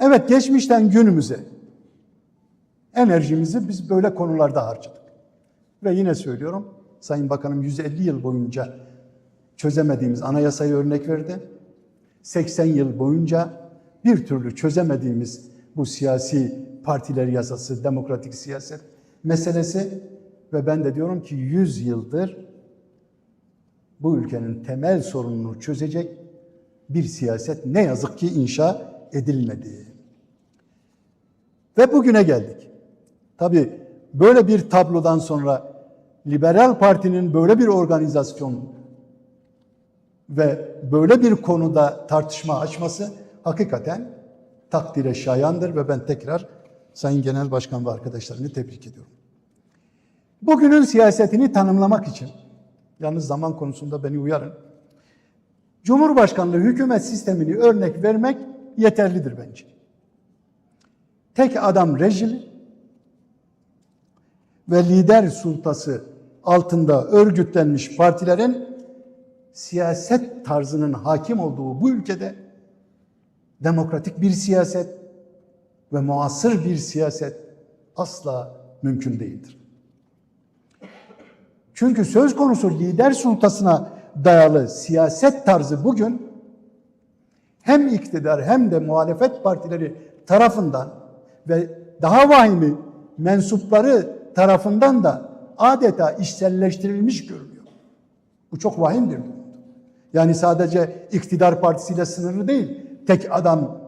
Evet geçmişten günümüze enerjimizi biz böyle konularda harcadık. Ve yine söylüyorum Sayın Bakanım 150 yıl boyunca çözemediğimiz anayasayı örnek verdi. 80 yıl boyunca bir türlü çözemediğimiz bu siyasi partiler yasası, demokratik siyaset meselesi ve ben de diyorum ki 100 yıldır bu ülkenin temel sorununu çözecek bir siyaset ne yazık ki inşa edilmedi. Ve bugüne geldik. Tabii böyle bir tablodan sonra Liberal Parti'nin böyle bir organizasyon ve böyle bir konuda tartışma açması hakikaten takdire şayandır ve ben tekrar Sayın Genel Başkan ve arkadaşlarını tebrik ediyorum. Bugünün siyasetini tanımlamak için, yalnız zaman konusunda beni uyarın, Cumhurbaşkanlığı hükümet sistemini örnek vermek yeterlidir bence. Tek adam rejimi ve lider sultası altında örgütlenmiş partilerin siyaset tarzının hakim olduğu bu ülkede demokratik bir siyaset ve muasır bir siyaset asla mümkün değildir. Çünkü söz konusu lider sultasına dayalı siyaset tarzı bugün hem iktidar hem de muhalefet partileri tarafından ve daha vahimi mensupları tarafından da adeta işselleştirilmiş görünüyor. Bu çok vahim bir durum. Yani sadece iktidar partisiyle sınırlı değil, tek adam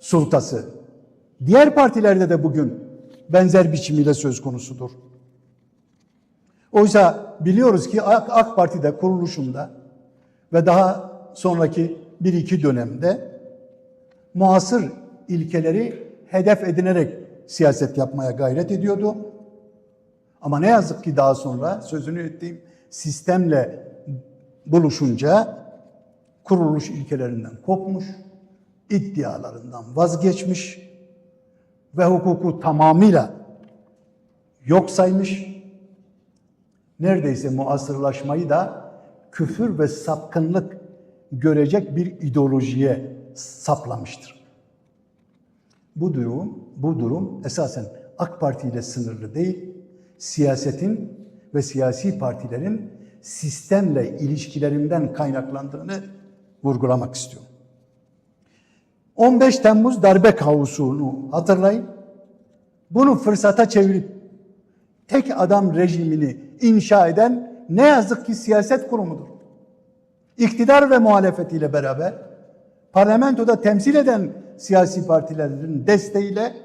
sultası. Diğer partilerde de bugün benzer biçimiyle söz konusudur. Oysa biliyoruz ki AK, AK Parti'de kuruluşunda ve daha sonraki bir iki dönemde muasır ilkeleri hedef edinerek siyaset yapmaya gayret ediyordu. Ama ne yazık ki daha sonra sözünü ettiğim sistemle buluşunca kuruluş ilkelerinden kopmuş, iddialarından vazgeçmiş ve hukuku tamamıyla yok saymış. Neredeyse muasırlaşmayı da küfür ve sapkınlık görecek bir ideolojiye saplamıştır. Bu durum, bu durum esasen AK Parti ile sınırlı değil, siyasetin ve siyasi partilerin sistemle ilişkilerinden kaynaklandığını vurgulamak istiyorum. 15 Temmuz darbe kavusunu hatırlayın. Bunu fırsata çevirip tek adam rejimini inşa eden ne yazık ki siyaset kurumudur. İktidar ve muhalefetiyle beraber parlamentoda temsil eden siyasi partilerin desteğiyle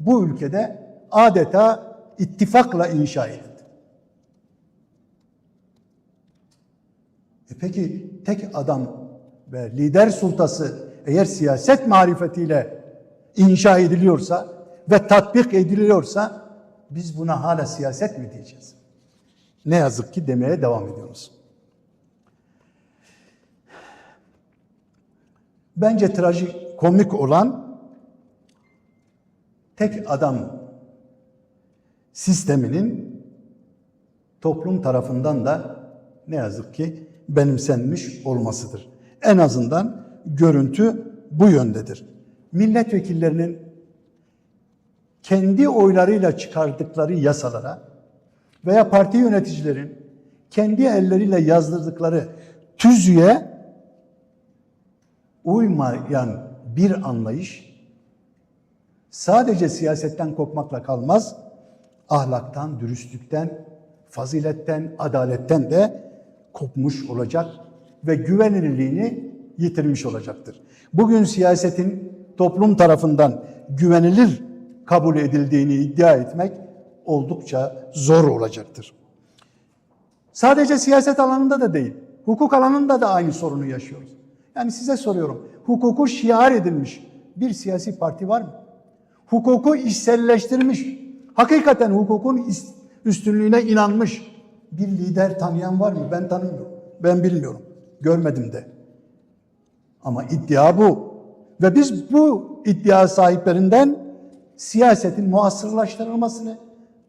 bu ülkede adeta ittifakla inşa edildi. E peki tek adam ve lider sultası eğer siyaset marifetiyle inşa ediliyorsa ve tatbik ediliyorsa biz buna hala siyaset mi diyeceğiz? Ne yazık ki demeye devam ediyoruz. Bence trajik, komik olan tek adam sisteminin toplum tarafından da ne yazık ki benimsenmiş olmasıdır. En azından görüntü bu yöndedir. Milletvekillerinin kendi oylarıyla çıkardıkları yasalara veya parti yöneticilerin kendi elleriyle yazdırdıkları tüzüğe uymayan bir anlayış sadece siyasetten kopmakla kalmaz, ahlaktan, dürüstlükten, faziletten, adaletten de kopmuş olacak ve güvenilirliğini yitirmiş olacaktır. Bugün siyasetin toplum tarafından güvenilir kabul edildiğini iddia etmek oldukça zor olacaktır. Sadece siyaset alanında da değil, hukuk alanında da aynı sorunu yaşıyoruz. Yani size soruyorum, hukuku şiar edilmiş bir siyasi parti var mı? Hukuku işselleştirmiş, hakikaten hukukun üstünlüğüne inanmış bir lider tanıyan var mı? Ben tanımıyorum. Ben bilmiyorum. Görmedim de. Ama iddia bu. Ve biz bu iddia sahiplerinden siyasetin muasırlaştırılmasını,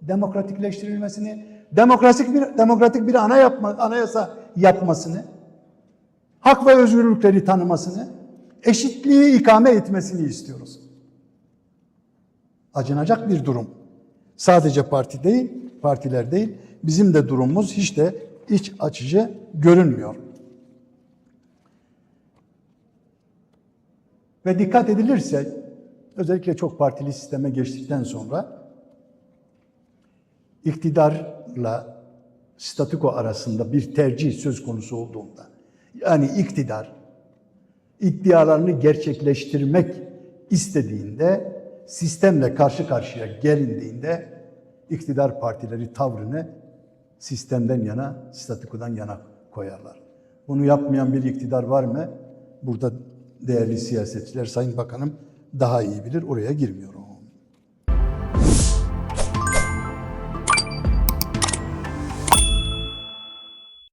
demokratikleştirilmesini, demokratik bir demokratik bir ana yapma, anayasa yapmasını, hak ve özgürlükleri tanımasını, eşitliği ikame etmesini istiyoruz. acınacak bir durum. Sadece parti değil, partiler değil, bizim de durumumuz hiç de iç açıcı görünmüyor. Ve dikkat edilirse, özellikle çok partili sisteme geçtikten sonra iktidarla statüko arasında bir tercih söz konusu olduğunda, yani iktidar iddialarını gerçekleştirmek istediğinde, sistemle karşı karşıya gelindiğinde iktidar partileri tavrını sistemden yana, statükodan yana koyarlar. Bunu yapmayan bir iktidar var mı? Burada değerli siyasetçiler, Sayın Bakanım daha iyi bilir. Oraya girmiyorum.